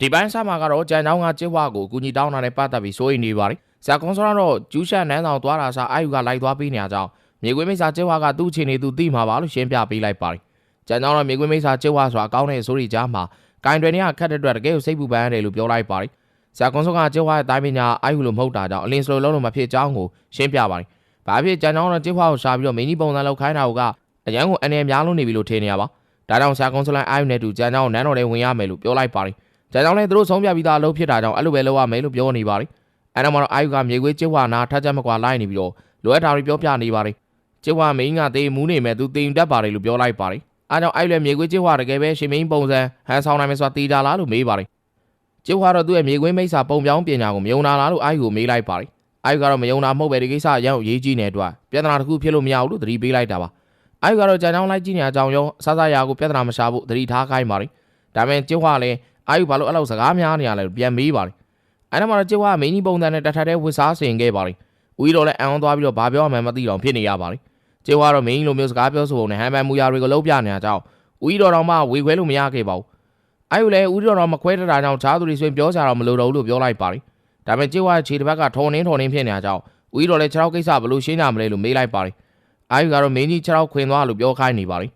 ဒီပိုင်းစားမှာကတော့ကြံချောင်းကကျစ်ဝကိုကူညီတောင်းတာနဲ့ပတ်သက်ပြီးစိုးရိမ်နေပါတယ်။ဇာကွန်ဆိုတော့ကျူးရှန်နန်းဆောင်သွားတာစားအာယူကလိုက်သွားပေးနေကြအောင်မြေခွေးမိတ်စာကျစ်ဝကသူ့အခြေအနေသူသိမှာပါလို့ရှင်းပြပေးလိုက်ပါတယ်။ကြံချောင်းတော့မြေခွေးမိတ်စာကျစ်ဝဆိုတာအကောင်းတဲ့စိုးရိမ်ကြားမှာကင်တွယ်နေရခက်တဲ့အတွက်တကယ်ကိုစိတ်ပူပန်းရတယ်လို့ပြောလိုက်ပါတယ်။ဇာကွန်ဆိုကကျစ်ဝရဲ့တိုင်းပညာအာယူလို့မဟုတ်တာကြောင့်အလင်းစလိုလုံးလို့မဖြစ်ကြောင်းကိုရှင်းပြပါတယ်။ဘာဖြစ်ကြံချောင်းတော့ကျစ်ဝကိုရှာပြီးတော့မင်းကြီးပုံစံလောက်ခိုင်းတာကအရန်ကိုအနေများလုံးနေပြီလို့ထင်နေရပါ။ဒါကြောင့်ဇာကွန်ဆိုလိုင်းအာယူနဲ့တူကြံချောင်းနန်းတော်ထဲဝင်ရမယ်လို့ပြောလိုက်ပါတယ်။ ဒါကြောင့်လည်းသူတို့ဆုံးဖြတ်ပြီးသားအလုပ်ဖြစ်တာကြောင့်အဲ့လိုပဲလုပ်ရမယ်လို့ပြောနေပါတယ်။အဲ့တော့မှတော့အာယုကမြေခွေးကျစ်ဝနာထပ်ချက်မကွာလိုက်နေပြီးတော့လိုအပ်တာတွေပြောပြနေပါတယ်။ကျစ်ဝမင်းကတေးမူးနေမဲ့သူတင်တတ်ပါတယ်လို့ပြောလိုက်ပါတယ်။အားကြောင့်အဲ့လည်းမြေခွေးကျစ်ဝတကယ်ပဲရှင်မင်းပုံစံဟန်ဆောင်နိုင်မယ်ဆိုတာတီးကြလားလို့မေးပါတယ်။ကျစ်ဝကတော့သူ့ရဲ့မြေခွေးမိတ်ဆာပုံပြောင်းပညာကိုမယုံနာလားလို့အာယုကိုမေးလိုက်ပါတယ်။အာယုကတော့မယုံနာမဟုတ်ပဲဒီကိစ္စအရောက်ရေးကြီးနေတဲ့အတွက်ပြဿနာတစ်ခုဖြစ်လို့မရဘူးလို့သတိပေးလိုက်တာပါ။အာယုကတော့ကြံကြောင်းလိုက်ကြည့်နေတဲ့အကြောင်းရောအဆဆရာကိုပြဿနာမရှာဘူးသတိထားခိုင်းပါတယ်။ဒါပေမဲ့ကျစ်ဝလည်း အာယူဘာလို့အဲ့လိုစကားများနေရလဲပြန်မေးပါလေအဲ့ဒါမှတော့ကျစ်ဝါမင်းကြီးပုံစံနဲ့တထတဲ့ဝစ်စားဆင်ခဲ့ပါလေဦးကြီးတော့လည်းအံအောင်သွားပြီးတော့ဘာပြောမှမသိတော့ဖြစ်နေရပါလေကျစ်ဝါတော့မင်းကြီးလိုမျိုးစကားပြောဆိုပုံနဲ့ဟန်ပန်မူရာတွေကိုလုံးပြနေတာကြောင့်ဦးကြီးတော်တော်မှဝေခွဲလို့မရခဲ့ပါဘူးအာယူလည်းဦးကြီးတော်တော်မခွဲတတာကြောင့်ဈာသူတွေဆိုရင်ပြောကြတော့မလိုတော့ဘူးလို့ပြောလိုက်ပါလေဒါပေမဲ့ကျစ်ဝါခြေတစ်ဘက်ကထုံနှင်းထုံနှင်းဖြစ်နေတာကြောင့်ဦးကြီးတော်လည်းခြေထောက်ကိစ္စဘလို့ရှင်းကြမလဲလို့မေးလိုက်ပါလေအာယူကတော့မင်းကြီးခြေထောက်ခွင်သွားလို့ပြောခိုင်းနေပါလေ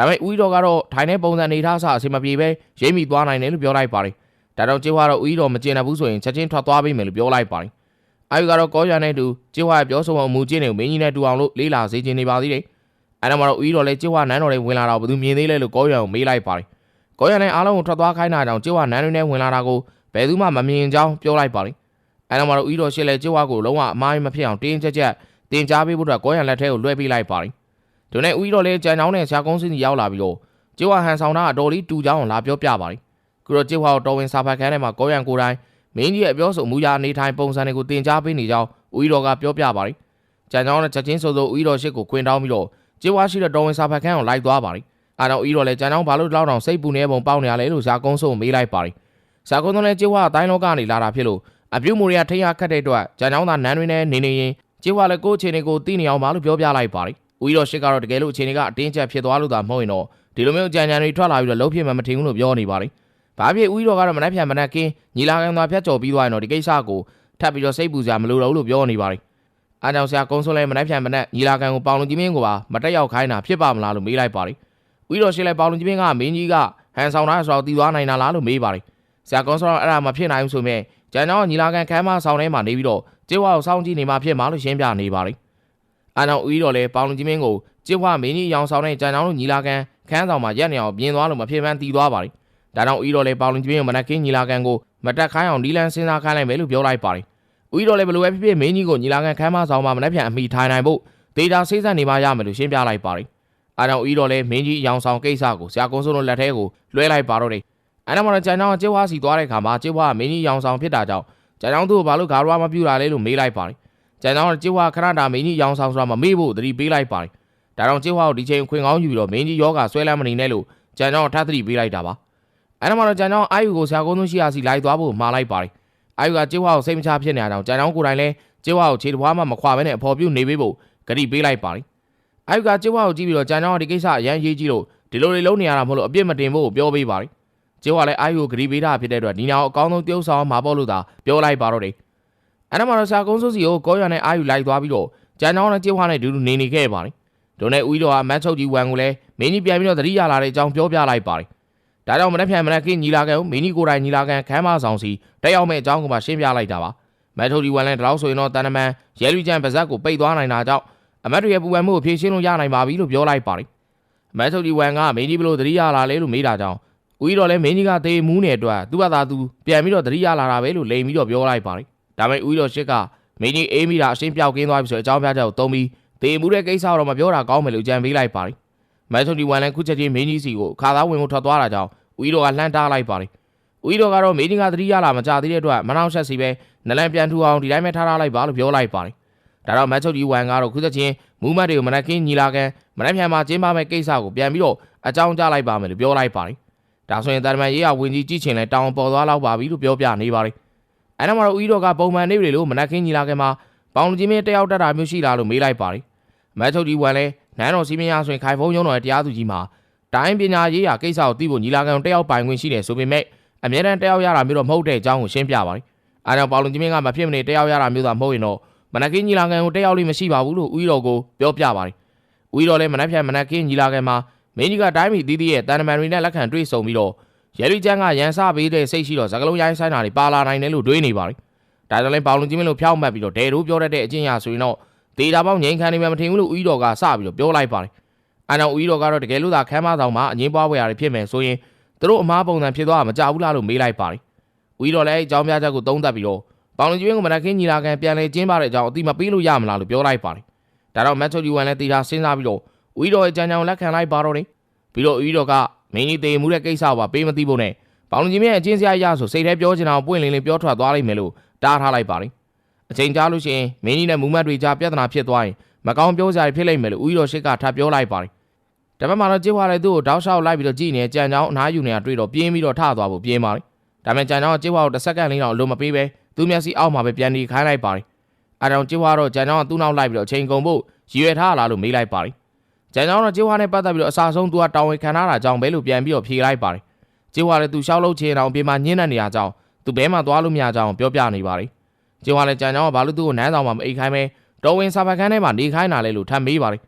ဒါပေမဲ့ဦးကြီးတော်ကတော့ထိုင်တဲ့ပုံစံနေထားဆအစီမပြေပဲရိမ့်မိသွားနိုင်တယ်လို့ပြောလိုက်ပါတယ်ဒါတော့ကျေဝါတော့ဦးကြီးတော်မကျင်တတ်ဘူးဆိုရင်ချက်ချင်းထွက်သွားပေးမယ်လို့ပြောလိုက်ပါတယ်အာယူကတော့ကောရနဲ့တူကျေဝါရဲ့ပြောဆိုပုံမူကျင်းတွေကိုမင်းကြီးနဲ့တူအောင်လို့လေးလာစေချင်နေပါသေးတယ်အဲ့ဒါမှတော့ဦးကြီးတော်လည်းကျေဝါနန်းတော်တွေဝင်လာတော့ဘယ်သူမြင်သေးလဲလို့ကောရကိုမေးလိုက်ပါတယ်ကောရနဲ့အားလုံးကိုထွက်သွားခိုင်းတာကြောင့်ကျေဝါနန်းတွေနဲ့ဝင်လာတာကိုဘယ်သူမှမမြင်ကြောင်းပြောလိုက်ပါတယ်အဲ့ဒါမှတော့ဦးကြီးတော်ရှစ်လဲကျေဝါကိုလုံးဝအမားမဖြစ်အောင်တင်းချက်ချက်တင်ကြားပေးဖို့အတွက်ကောရလက်ထဲကိုလွှဲပေးလိုက်ပါတယ် ဒီနေ့ဦးကြီးတော်လည်းကြံချောင်းနဲ့ဆရာကုန်းစင်းကြီးရောက်လာပြီးတော့ကျေဝါဟန်ဆောင်တာအတော်လေးတူချောင်းလာပြောပြပါတယ်ခုတော့ကျစ်ဝါကိုတော်ဝင်စာဖတ်ခန်းထဲမှာကောရန်ကိုတိုင်းမင်းကြီးရဲ့အပြောဆိုမူရာအနေထိုင်ပုံစံတွေကိုတင် जा ပေးနေကြောင်းဦးကြီးတော်ကပြောပြပါတယ်။ကြံကြောင်းနဲ့ချက်ချင်းဆိုဆိုဦးကြီးတော်ရှစ်ကိုခွင်တောင်းပြီးတော့ကျစ်ဝါရှိတဲ့တော်ဝင်စာဖတ်ခန်းကိုလိုက်သွားပါတယ်။အားတော့ဦးကြီးတော်လည်းကြံကြောင်းဘာလို့လောက်တောင်စိတ်ပူနေပုံပေါက်နေရလဲလို့ဇာကုန်းဆိုမေးလိုက်ပါတယ်။ဇာကုန်းတော့လည်းကျစ်ဝါအတိုင်းလောကနေလာတာဖြစ်လို့အပြုမူရထိရခတ်တဲ့အတွက်ကြံကြောင်းသာနန်းတွင်နဲ့နေနေရင်ကျစ်ဝါလည်းကိုယ့်အခြေအနေကိုသိနေအောင်ပါလို့ပြောပြလိုက်ပါတယ်။ ဦးကြီးတော်ရှစ်ကတော့တကယ်လို့အခြေအနေကအတင်းကျပ်ဖြစ်သွားလို့သာမဟုတ်ရင်တော့ဒီလိုမျိုးကြံကြံတွေထွက်လာပြီးတော့လှုပ်ဖြစ်မှမထင်ဘူးလို့ပြောနေပါတယ်။ဘာဖြစ်ဦးကြီးတော်ကတော့မနှက်ဖြန်မနှက်ကင်းညီလာခံသွားဖြတ်ကျော်ပြီးသွားရင်တော့ဒီကိစ္စကိုထပ်ပြီးတော့စိတ်ပူစရာမလိုတော့ဘူးလို့ပြောနေပါတယ်။အားကြောင့်ဆရာကုန်းစွန်လဲမနှက်ဖြန်မနှက်ညီလာခံကိုပေါင်လုံကြီးမင်းကပါမတက်ရောက်ခိုင်းတာဖြစ်ပါမလားလို့မေးလိုက်ပါတယ်။ဦးကြီးတော်ရှင်းလဲပေါင်လုံကြီးမင်းကမင်းကြီးကဟန်ဆောင်တာဆိုတော့တည်သွားနိုင်တာလားလို့မေးပါတယ်။ဆရာကုန်းစွန်ကအဲ့ဒါမဖြစ်နိုင်ဘူးဆိုမြဲကျန်တော့ညီလာခံခမ်းမဆောင်ထဲမှာနေပြီးတော့ကျစ်ဝါကိုစောင့်ကြည့်နေမှဖြစ်မှာလို့ရှင်းပြနေပါတယ်။ အားကြောင့်ဦးကြီးတော်လဲပေါင်လုံကြီးမင်းကိုကျစ်ဝါမင်းကြီးရောင်ဆောင်တဲ့ကျန်တော်တို့ညီလာခံခန်းဆောင်မှာရက်နေအောင်ပြင်းသွားလို့မဖြစ်မှန်းတည်သွားပါတယ်။ဒါကြောင့်ဦးတော်လည်းပေါလုံကြီးမင်းကိုမနက်ကင်းညီလာခံကိုမတက်ခိုင်းအောင်နီလန်းစဉ်းစားခိုင်းလိုက်မယ်လို့ပြောလိုက်ပါတယ်။ဦးတော်လည်းဘလို့ပဲဖြစ်ဖြစ်မင်းကြီးကိုညီလာခံခန်းမဆောင်မှာမနက်ဖြန်အမိထိုင်နိုင်ဖို့ဒေတာစိစက်နေမှရမယ်လို့ရှင်းပြလိုက်ပါတယ်။အားကြောင့်ဦးတော်လည်းမင်းကြီးအယောင်ဆောင်ကိစ္စကိုဆရာကုန်းစိုးတို့လက်ထဲကိုလွှဲလိုက်ပါတော့တယ်။အဲ့ဒါမှတော့ကျန်တော်ကျစ်ဝါစီသွားတဲ့ခါမှာကျစ်ဝါကမင်းကြီးအယောင်ဆောင်ဖြစ်တာကြောင့်ကျန်တော်သူ့ကိုဘာလို့ဂါရဝမပြူလာလဲလို့မေးလိုက်ပါတယ်။ ကျန်တော်ကျစ်ဝါခဏတာမင်းကြီးအယောင်ဆောင်ဆိုတာမမေ့ဖို့သတိပေးလိုက်ပါတယ်။ဒါကြောင့်ကျစ်ဝါကိုဒီချိန်ခွင်ကောင်းယူပြီးတော့မင်းကြီးယောဂဆွဲလမ်းမနေနဲ့လို့ကျန်တော်ထပ်သတိပေးလိုက်တာပါ။အဲ့ဒါမှတော့ကျန်တော်အာယူကိုဆရာကုန်းသွင်းရှိရာစီလိုက်သွားဖို့မှားလိုက်ပါတယ်။အာယူကကျစ်ဝါကိုစိတ်မချဖြစ်နေတာကြောင့်ကျန်တော်ကိုယ်တိုင်လည်းကျစ်ဝါကိုခြေတစ်ပွားမှမခွာဘဲနဲ့အဖော်ပြုတ်နေပေးဖို့ဂတိပေးလိုက်ပါတယ်။အာယူကကျစ်ဝါကိုကြည့်ပြီးတော့ကျန်တော်ကဒီကိစ္စအရန်ရေးကြည့်လို့ဒီလိုလေးလုံးနေရတာမဟုတ်လို့အပြစ်မတင်ဖို့ပြောပေးပါတယ်။ကျစ်ဝါလည်းအာယူကိုဂတိပေးတာဖြစ်တဲ့အတွက်ဒီနာကိုအကောင်းဆုံးတယောက်ဆောင်မှာပေါ့လို့သာပြောလိုက်ပါတော့တယ်။ အဲ့ဒါမှတော့ဆရာကုန်းစိုးစီကိုကောရနဲ့အာယူလိုက်သွားပြီးတော့ကျန်တော်နဲ့ကျစ်ဝါနဲ့ဒူးဒူးနေနေခဲ့ပါတယ်။ဒုနဲ့ဦးတော်ကမတ်ချုပ်ကြီးဝမ်ကိုလည်းမင်းကြီးပြန်ပြီးတော့သတိရလာတဲ့အကြောင်းပြောပြလိုက်ပါတယ်။ဒါကြောင့်မနေ့ဖြန်မနေ့ကညီလာခံကိုမင်းကြီးကိုယ်တိုင်ညီလာခံခမ်းမဆောင်စီတက်ရောက်မဲ့အကြောင်းကိုမှရှင်းပြလိုက်တာပါ။မတ်ထုတ်ကြီးဝမ်လည်းဒီလောက်ဆိုရင်တော့တန်တမန်ရဲလူကျန်ပါဇက်ကိုပိတ်သွားနိုင်တာကြောင့်အမတ်တွေရဲ့ပူပန်မှုကိုဖြေရှင်းလို့ရနိုင်ပါပြီလို့ပြောလိုက်ပါတယ်။မတ်ထုတ်ကြီးဝမ်ကမင်းကြီးဘလို့သတိရလာလဲလို့မေးတာကြောင့်ဦးတော်လည်းမင်းကြီးကသေမူးနေအတွက်သူ့ဘာသာသူပြန်ပြီးတော့သတိရလာတာပဲလို့လိန်ပြီးတော့ပြောလိုက်ပါတယ်။ ဒါပေမဲ့ဦးတော်ရှစ်ကမင်းကြီးအေးမိတာအရှင်းပြောက်ကင်းသွားပြီဆိုတဲ့အကြောင်းပြချက်ကိုသုံးပြီးသေမူးတဲ့ကိစ္စတော့မပြောတာကောင်းမယ်လို့ကြံပေးလိုက်ပါတယ်။မတ်ထုတ်ကြီးဝမ်လည်းခုချက်ချင်းမင်းကြီးစီကိုခါသားဝင်ဖို့ထွက်သွားတာကြောင့်ဦးတော်ကလှမ်းတားလိုက်ပါတယ်ဦးကြီးတော်ကတော့မင်းကြီးကသတိရလာမကြသေးတဲ့အတွက်မနှောက်ဆက်စီပဲနလန်ပြန်ထူအောင်ဒီတိုင်းပဲထားထားလိုက်ပါလို့ပြောလိုက်ပါတယ်ဒါတော့မတ်ချုပ်ကြီးဝမ်ကတော့ခုသက်ချင်းမူးမတ်တွေကိုမနက်ခင်းညီလာခံမနက်ဖြန်မှာကျင်းပမဲ့ကိစ္စကိုပြန်ပြီးတော့အကြောင်းကြားလိုက်ပါမယ်လို့ပြောလိုက်ပါတယ်ဒါဆိုရင်တာမန်ရေးရဝင်ကြီးကြည့်ချင်လဲတောင်းပေါ်သွားလောက်ပါပြီလို့ပြောပြနေပါတယ် အဲ့တော့မှတော့ဦးကြီးတော်ကပုံမှန်နေပြီလို့မနက်ခင်းညီလာခံမှာပေါင်လူကြီးမင်းတယောက်တက်တာမျိုးရှိလားလို့မေးလိုက်ပါတယ်မတ်ချုပ်ကြီးဝမ်လဲနန်းတော်စီမင်းရဆိုရင်ခိုင်ဖုံးရုံးတော်ရဲ့တရားသူကြီးမှာတိုင်းပညာရေးရာကိစ္စကိုသိဖို့ညီလာခံတယောက်ပိုင်ခွင့်ရှိတယ်ဆိုပေမဲ့အမြဲတမ်းတယောက်ရတာမျိုးတော့မဟုတ်တဲ့အကြောင်းကိုရှင်းပြပါတယ်အဲဒါပေါင်လူကြီးမင်းကမဖြစ်မနေတယောက်ရတာမျိုးသာမဟုတ်ရင်တော့မနက်ခင်းညီလာခံကိုတယောက်လေးမရှိပါဘူးလို့ဦးကြီးတော်ကိုပြောပြပါတယ်ဦးကြီးတော်လည်းမနက်ဖြန်မနက်ခင်းညီလာခံမှာမင်းကြီးကတိုင်းပြည်သီးသီးရဲ့တန်တမန်တွေနဲ့လက်ခံတွေ့ဆုံပြီးတော့ ရဲလူကျန်းကရန်စပေးတဲ့စိတ်ရှိတော့ဇကလုံးရိုင်းဆိုင်တာတွေပါလာနိုင်တယ်လို့တွေးနေပါတယ်ဒါကြောင့်လည်းပေါင်လူကြီးမင်းလို့ဖျောက်မှတ်ပြီးတော့ဒဲတို့ပြောတတ်တဲ့အချင်းရဆိုရင်တော့ဒေတာပေါင်းငိန်ခံနေမှမထင်ဘူးလို့ဦးကြီးတော်ကစပြီးတော့ပြောလိုက်ပါတယ်အဲနောက်ဦးကြီးတော်ကတော့တကယ်လို့သာခမ်းမဆောင်မှာအငင်းပွားဝယ်ရဖြစ်မယ်ဆိုရင်သူတို့အမားပုံစံဖြစ်သွားမှာမကြဘူးလားလို့မေးလိုက်ပါတယ်ဦးကြီးတော်လည်းအကြောင်းပြချက်ကိုသုံးသပ်ပြီးတော့ပေါင်လူကြီးမင်းကမနက်ခင်းညီလာခံပြန်လေကျင်းပတဲ့အကြောင်းအတိမပေးလို့ရမလားလို့ပြောလိုက်ပါတယ်ဒါတော့မတ်ချူဂျီဝန်လည်းတေချာစဉ်းစားပြီးတော့ဦးကြီးတော်ရဲ့ကြံကြံလက်ခံလိုက်ပါတော့တယ် ပြီးတော့ဦးကြီးတော်ကမင်းကြီးတေမှုတဲ့ကိစ္စပါပေးမသိဖို့နဲ့ပေါင်လူကြီးမင်းရဲ့အချင်းစရာရဆိုစိတ်ထဲပြောချင်တာကိုပွင့်လင်းလင်းပြောထွက်သွားလိုက်မယ်လို့တားထားလိုက်ပါတယ်အချိန်ကြာလို့ရှိရင်မင်းကြီးနဲ့မူမတ်တွေကြားပြဿနာဖြစ်သွားရင်မကောင်းပြောစရာဖြစ်လိမ့်မယ်လို့ဦးကြီးတော်ရှစ်ကထပ်ပြောလိုက်ပါတယ်တပတ်မှတော့ကြေးွားတဲ့သူ့ကိုတောက်လျှောက်လိုက်ပြီးတော့ကြည်နေကြံချောင်းအနားယူနေတာတွေ့တော့ပြင်းပြီးတော့ထသွားဖို့ပြင်းပါတယ်ဒါပေမဲ့ကြံချောင်းကကြေးွားကိုတစ်စက္ကန့်လေးတော့အလိုမပေးပဲသူ့မျက်စိအောက်မှာပဲပြန်ဒီခိုင်းလိုက်ပါတယ်အဲဒါကြောင့်ကြေးွားတော့ကြံချောင်းကသူ့နောက်လိုက်ပြီးတော့အချိန်ကုန်ဖို့ရည်ရွယ်ထားလာလို့မေးလိုက်ပါတယ် ကြံချောင်းတော့ကြေးွားနဲ့ပတ်သက်ပြီးတော့အစာဆုံးသူကတောင်းဝင်ခံထားတာကြောင့်ပဲလို့ပြန်ပြီးတော့ဖြေလိုက်ပါတယ်ကြေးွားလည်းသူရှောက်လို့ချင်အောင်ပြင်မှာညှင်းတဲ့နေရာကြောင့်သူဘဲမှာသွားလို့မရကြောင်းပြောပြနေပါတယ်ကြေးွားလည်းကြံချောင်းကဘာလို့သူ့ကိုနန်းဆောင်မှာမအိတ်ခိုင်းပဲတော်ဝင်စာဖတ်ခန်းထဲမှာနေခိုင်းတာလဲလို့ထပ်မေးပါတယ်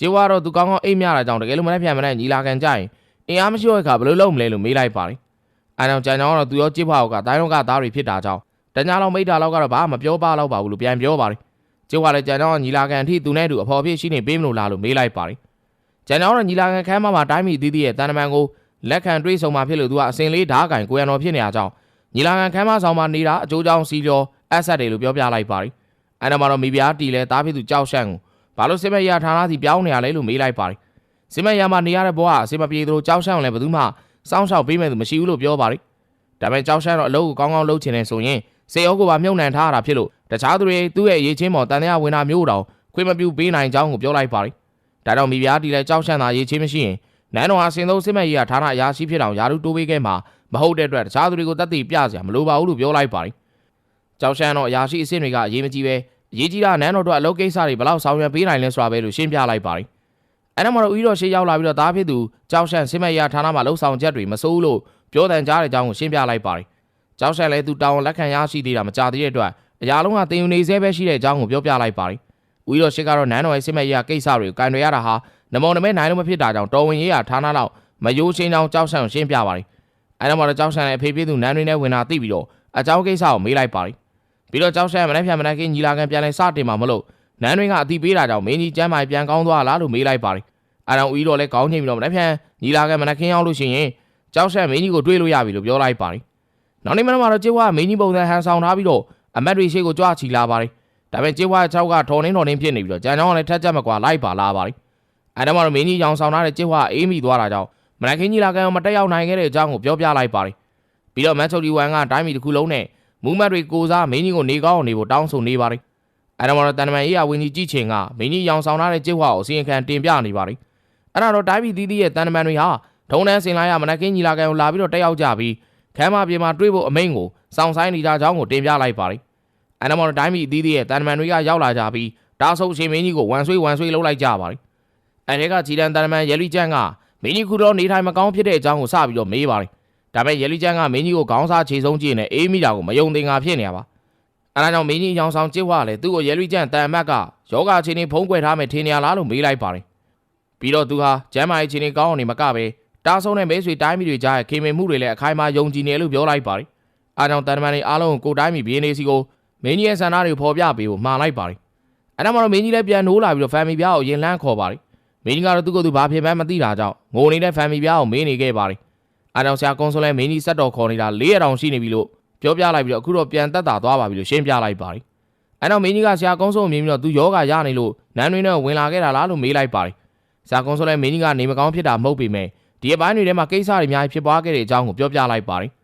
ကျေဝါတော့သူကောင်းကောင်းအိတ်မြတာကြောင့်တကယ်လို့မနေ့ပြန်မနေ့ညီလာခံကြရင်အင်အားမရှိတဲ့အခါဘယ်လိုလုပ်မလဲလို့မေးလိုက်ပါတယ်အဲကြောင့်ကြံကြောင်ကတော့သူရောကျေဝါကတိုင်းတော့ကသားတွေဖြစ်တာကြောင့်တညာလောက်မိတာလောက်ကတော့ဘာမှမပြောပါတော့ပါဘူးလို့ပြန်ပြောပါတယ် ကျေဝါလည်းကြံကြောင်ကညီလာခံအထိသူနဲ့တူအဖော်ဖြစ်ရှိနေပေးမလို့လားလို့မေးလိုက်ပါတယ်ကြံကြောင်ကတော့ညီလာခံခန်းမမှာတိုင်းပြည်သီးသီးရဲ့တန်တမန်ကိုလက်ခံတွေးဆုံมาဖြစ်လို့သူကအစင်လေးဓာတ်ကင်ကိုရံတော်ဖြစ်နေရကြောင်းညီလာခံခန်းမဆောင်မှာနေတာအကျိုးကြောင့်စီကျော်အဆက်တယ်လို့ပြောပြလိုက်ပါတယ်အဲနောက်မှာတော့မိဖုရားတီလဲတားဖြစ်သူကြောက်ရှန့်ကိုဘာလို့စစ်မရဌာနစီပြောင်းနေရလဲလို့မေးလိုက်ပါတယ်စစ်မရမှာနေရတဲ့ဘဝအစစ်မပြေသလိုကြောက်ရှန့်လည်းဘယ်သူမှစောင်းရှောက်ပေးမယ်သူမရှိဘူးလို့ပြောပါတယ်ဒါပေမဲ့ကြောက်ရှန့်တော့အလုပ်ကိုကောင်းကောင်းလုပ်ချင်တယ်ဆိုရင်စေအောကိုပါမြုပ်နှံထားရတာဖြစ်လို့ တခြားသူတွေသူ့ရဲ့အရေးချင်းပေါ်တန်တရားဝင်တာမျိုးတောင်ခွင့်မပြုပေးနိုင်ကြောင်းကိုပြောလိုက်ပါတယ်ဒါတော့မိဖုရားတီလဲကြောက်ရှန့်တာရေးချင်းမရှိရင်နန်းတော်ဟာစင်သုံးစစ်မရဌာနအရာရှိဖြစ်အောင်ယာရုတိုးပေးခဲ့မှာမဟုတ်တဲ့အတွက်တခြားသူတွေကိုတတ်သိပြစရာမလိုပါဘူးလို့ပြောလိုက်ပါတယ်ကြောက်ရှန့်တော့အရာရှိအဆင့်တွေကအရေးမကြီးပဲအရေးကြီးတာနန်းတော်တို့အလုပ်ကိစ္စတွေဘလောက်ဆောင်ရွက်ပေးနိုင်လဲဆိုတာပဲလို့ရှင်းပြလိုက်ပါတယ်အဲ့ဒါမှတော့ဦးတော်ရှေးရောက်လာပြီးတော့သားဖြစ်သူကြောက်ရှန့်စစ်မရဌာနမှာလှုပ်ဆောင်ချက်တွေမစိုးလို့ပြောတန်ကြားတဲ့အကြောင်းကိုရှင်းပြလိုက်ပါတယ်ကြောက်ရှန့်လည်းသူတောင်းလက်ခံရရှိသေးတာမကြသေးတဲ့အတွက် အရာလုံးကတင်ယူနေသေးပဲရှိတဲ့အကြောင်းကိုပြောပြလိုက်ပါတယ်ဦးတော်ရှေးကတော့နန်းတော်ရဲ့စစ်မရကိစ္စတွေကိုကန်တွေရတာဟာနမောနမဲနိုင်လို့မဖြစ်တာကြောင့်တော်ဝင်ရေးရဌာနလောက်မယိုးချင်းချောင်းကြောက်ဆန့်ကိုရှင်းပြပါတယ်အဲ့ဒါမှတော့ကြောက်ဆန့်ရဲ့အဖေပြေးသူနန်းတွင်နဲ့ဝင်လာသိပြီးတော့အကြောင်းကိစ္စကိုမေးလိုက်ပါတယ်ပြီးတော့ကြောက်ဆန့်မနေ့ဖြန်မနေ့ကညီလာခံပြန်လဲစတင်မှာမလို့နန်းတွင်ကအတိပေးတာကြောင့်မင်းကြီးကျမ်းမာပြန်ကောင်းသွားလားလို့မေးလိုက်ပါတယ်အဲ့တော့ဦးတော်လည်းကောင်းချိန်ပြီးတော့မနေ့ဖြန်ညီလာခံမနေ့ခင်းရောက်လို့ရှိရင်ကြောက်ဆန့်မင်းကြီးကိုတွေးလို့ရပြီလို့ပြောလိုက်ပါတယ်နောက်နေ့မနက်မှာတော့ကျေဝါမင်းကြီးပုံစံဟန်ဆောင်ထားပြီးတော့ အမတ်တွေရှိကိုကြွချီလာပါတယ်ဒါပေမဲ့ကျေဝါ6ကထော်နှင်းထော်နှင်းဖြစ်နေပြီးတော့ကြံကြောင်းကလည်းထက်ချက်မကွာလိုက်ပါလာပါတယ်အဲဒါမှတော့မင်းကြီးရောင်ဆောင်ထားတဲ့ကျေဝါအေးမိသွားတာကြောင့်မနက်ခင်းကြီးလာကံမတက်ရောက်နိုင်ခဲ့တဲ့အကြောင်းကိုပြောပြလိုက်ပါတယ်ပြီးတော့မတ်ချုပ်ဒီဝမ်ကတိုင်းပြည်တစ်ခုလုံးနဲ့မူမတ်တွေကိုစားမင်းကြီးကိုနေကောင်းအောင်နေဖို့တောင်းဆိုနေပါတယ်အဲဒါမှတော့တန်တမန်ရေးရဝင်းကြီးကြည့်ချင်ကမင်းကြီးရောင်ဆောင်ထားတဲ့ကျေဝါကိုစီရင်ခံတင်ပြနေပါတယ်အဲ့ဒါတော့တိုင်းပြည်သီးသီးရဲ့တန်တမန်တွေဟာထုံတန်းစင်လာရမနက်ခင်းကြီးလာကံကိုလာပြီးတော့တက်ရောက်ကြပြီးခမ်းမပြေမှာတွေးဖို့အမိန့်ကိုစောင့်ဆိုင်နေကြကြောင်းကိုတင်ပြလိုက်ပါတယ်။ အဲနောက်မှာတိုင်းပြည်အသီးသီးရဲ့တန်တမန်တွေကရောက်လာကြပြီးတားဆုပ်ရှင်မင်းကြီးကိုဝန်ဆွေးဝန်ဆွေးလှုပ်လိုက်ကြပါတယ်။အဲဒီကဂျီတန်တန်တမန်ရဲလီကျန်းကမင်းကြီးခုတော့နေထိုင်မကောင်းဖြစ်တဲ့အကြောင်းကိုစပြီးတော့မေးပါတယ်။ဒါပေမဲ့ရဲလီကျန်းကမင်းကြီးကိုခေါင်းစားခြေဆုံးကြည့်နေအေးမိတာကိုမယုံသင်္ကာဖြစ်နေရပါ။အဲဒါကြောင့်မင်းကြီးရောင်ဆောင်ကျစ်ဝါလေသူ့ကိုရဲလီကျန်းတန်အမတ်ကယောဂချင်းနေဖုံးကွယ်ထားမယ်ထင်နေရလားလို့မေးလိုက်ပါတယ်။ပြီးတော့သူဟာကျမ်းမာရေးချင်းနေကောင်းအောင်နေမကပဲတားဆုံးတဲ့မဲဆွေတိုင်းပြည်တွေကြားရဲ့ခေမင်မှုတွေလည်းအခိုင်အမာယုံကြည်နေလို့ပြောလိုက်ပါတယ်။အားကြောင့်တန်တမန်တွေအားလုံးကိုကိုတိုင်းပြည်ဘီနေစီကို မင်းကြီးရဲ့ဆန္ဒတွေကိုဖော်ပြပေးဖို့မှာလိုက်ပါတယ်။အဲ့ဒါမှတော့မင်းကြီးလည်းပြန်နိုးလာပြီးတော့ family ပြားကိုရင်လန်းခေါ်ပါတယ်။မင်းကြီးကတော့သူ့ကိုယ်သူဘာဖြစ်မှန်းမသိတာကြောင့်ငိုနေတဲ့ family ပြားကိုမင်းနေခဲ့ပါတယ်။အားကြောင့်ဆရာကွန်ဆိုလဲမင်းကြီးဆက်တော်ခေါ်နေတာ၄ရက်တောင်ရှိနေပြီလို့ပြောပြလိုက်ပြီးတော့အခုတော့ပြန်တက်တာသွားပါပြီလို့ရှင်းပြလိုက်ပါတယ်။အဲ့တော့မင်းကြီးကဆရာကွန်ဆိုကိုမြင်ပြီးတော့သူယောဂရနေလို့နန်းတွင်နဲ့ဝင်လာခဲ့တာလားလို့မေးလိုက်ပါတယ်။ဆရာကွန်ဆိုလဲမင်းကြီးကနေမကောင်းဖြစ်တာမဟုတ်ပေမဲ့ဒီအပိုင်းတွေထဲမှာကိစ္စတွေအများကြီးဖြစ်ပွားခဲ့တဲ့အကြောင်းကိုပြောပြလိုက်ပါတယ်။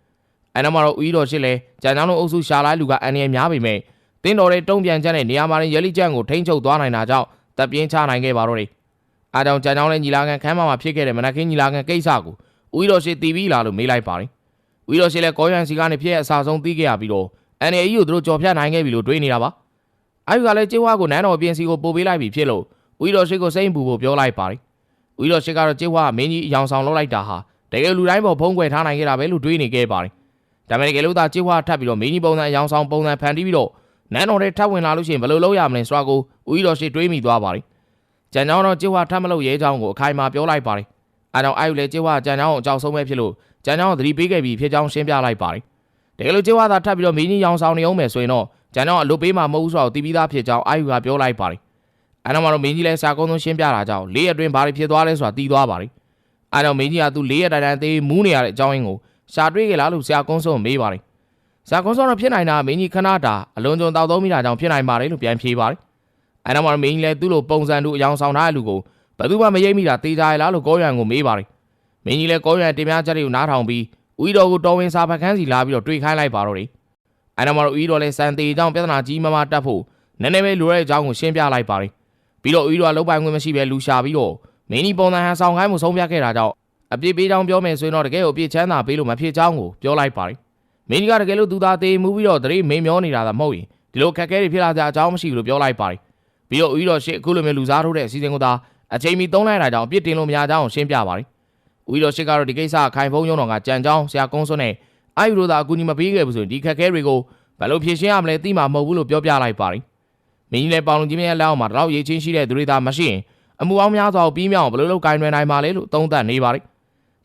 အဲနောက်မှာတော့ဦးတော်ရှိလဲကြံကြောင်းတို့အုပ်စုရှာလိုက်လူကအန်ရများပေမဲ့တင်းတော်တဲ့တုံးပြန်ချက်နဲ့နေရာမှာရင်ရဲလိကျန့်ကိုထိန်းချုပ်သွားနိုင်တာကြောင့်တပ်ပြင်းချနိုင်ခဲ့ပါတော့တယ်။အားကြောင့်ကြံကြောင်းလဲညီလာခံခမ်းမမှာဖြစ်ခဲ့တဲ့မနက်ခင်းညီလာခံကိစ္စကိုဦးတော်ရှိတီးပြီးလာလို့မေးလိုက်ပါတယ်။ဦးတော်ရှိလဲကောရန်စီကနေဖြစ်ရဲ့အစာဆုံးတီးခဲ့ရပြီးတော့အန်ရကိုသူတို့ကြော်ဖြတ်နိုင်ခဲ့ပြီလို့တွေးနေတာပါ။အာယူကလည်းကျေဝါကိုနန်းတော်ပြင်စီကိုပို့ပေးလိုက်ပြီဖြစ်လို့ဦးတော်ရှိကိုစိမ့်ပူဖို့ပြောလိုက်ပါတယ်။ဦးတော်ရှိကတော့ကျေဝါကမင်းကြီးအယောင်ဆောင်လုပ်လိုက်တာဟာတကယ်လူတိုင်းပေါ်ဖုံးကွယ်ထားနိုင်ခဲ့တာပဲလို့တွေးနေခဲ့ပါတယ်။ ဒါပေမဲ့တကယ်လို့သာကျေဝါထပ်ပြီးတော့မင်းကြီးပုံစံအယောင်ဆောင်ပုံစံဖန်တီးပြီးတော့နန်းတော်ထဲထပ်ဝင်လာလို့ရှိရင်ဘယ်လိုလုပ်ရမလဲဆိုတာကိုဦးတော်ရှိတွေးမိသွားပါတယ်။ကြံကြောင်းတော့ကျေဝါထပ်မလုပ်ရဲကြောင်းကိုအခိုင်အမာပြောလိုက်ပါတယ်။အဲကြောင့်အာယူလည်းကျေဝါကြံကြောင်းကိုအကြောက်ဆုံးပဲဖြစ်လို့ကြံကြောင်းကိုသတိပေးခဲ့ပြီးဖြစ်ကြောင်းရှင်းပြလိုက်ပါတယ်။တကယ်လို့ကျေဝါသာထပ်ပြီးတော့မင်းကြီးရောင်ဆောင်နေအောင်မယ်ဆိုရင်တော့ကျန်တော့အလုပ်ပေးမှာမဟုတ်ဘူးဆိုတော့တီးပြီးသားဖြစ်ကြောင်းအာယူကပြောလိုက်ပါတယ်။အဲနောက်မှာတော့မင်းကြီးလည်းစာကုန်းဆုံးရှင်းပြတာကြောင့်လေးရက်အတွင်းဘာတွေဖြစ်သွားလဲဆိုတာသိသွားပါတယ်။အဲတော့မင်းကြီးကသူလေးရက်တိုင်တိုင်သေးမူးနေရတဲ့အကြောင်းရင်းကို ရှာတွေ့ကြလားလို့ဆရာကုန်းဆုံးမေးပါတယ်။ဆရာကုန်းဆုံးတော့ဖြစ်နိုင်တာမင်းကြီးခဏတာအလွန်ကျွံတောက်သုံးမိတာကြောင့်ဖြစ်နိုင်ပါတယ်လို့ပြန်ဖြေပါတယ်။အဲနောက်မှာတော့မင်းကြီးလည်းသူ့လိုပုံစံတူအယောင်ဆောင်ထားတဲ့လူကိုဘယ်သူမှမရိပ်မိတာတေးကြရလားလို့ကောရန်ကိုမေးပါတယ်။မင်းကြီးလည်းကောရန်တင်ပြချက်တွေကိုနားထောင်ပြီးဦးတော်ကိုတော်ဝင်စာဖတ်ခန်းစီလာပြီးတော့တွေ့ခိုင်းလိုက်ပါတော့တယ်။အဲနောက်မှာတော့ဦးတော်လည်းစံသေးကြောင့်ပြဿနာကြီးမားမားတက်ဖို့နည်းနည်းပဲလိုတဲ့အကြောင်းကိုရှင်းပြလိုက်ပါတယ်။ပြီးတော့ဦးတော်ကလုံးပိုင်ခွင့်မရှိပဲလူရှာပြီးတော့မင်းကြီးပုံစံဟန်ဆောင်ခိုင်းမှုဆုံးဖြတ်ခဲ့တာကြောင့် အပြစ်ပေးကြောင်းပြောမယ်ဆိုရင်တော့တကယ်ကိုအပြစ်ချမ်းသာပေးလို့မဖြစ်ကြောင်းကိုပြောလိုက်ပါတယ်။မင်းကြီးကတကယ်လို့သူသားသေးမှုပြီးတော့တရေမင်းမျောနေတာသာမဟုတ်ရင်ဒီလိုခက်ခဲတွေဖြစ်လာကြအကြောင်းမရှိဘူးလို့ပြောလိုက်ပါတယ်။ပြီးတော့ဦးတော်ရှစ်အခုလိုမျိုးလူစားထိုးတဲ့အစီအစဉ်ကိုသာအချိန်မီသုံးလိုက်တာကြောင့်အပြစ်တင်လို့မရကြောင်းကိုရှင်းပြပါတယ်။ဦးတော်ရှစ်ကတော့ဒီကိစ္စခိုင်ဖုံးရုံတော်ကကြံကြောင်းဆရာကုန်းစွန်းနဲ့အာယူတို့သာအကူအညီမပေးခဲ့ဘူးဆိုရင်ဒီခက်ခဲတွေကိုဘယ်လိုဖြေရှင်းရမလဲသိမှာမဟုတ်ဘူးလို့ပြောပြလိုက်ပါတယ်။မင်းကြီးလည်းပေါင်လုံးကြီးမရဲ့လက်အောက်မှာတော့ရေးချင်းရှိတဲ့သူတွေသာမရှိရင်အမှုအောင်များစွာပြီးမြောက်ဘယ်လိုလုပ်ကင်တွယ်နိုင်မှာလဲလို့သုံးသပ်နေပါတယ်။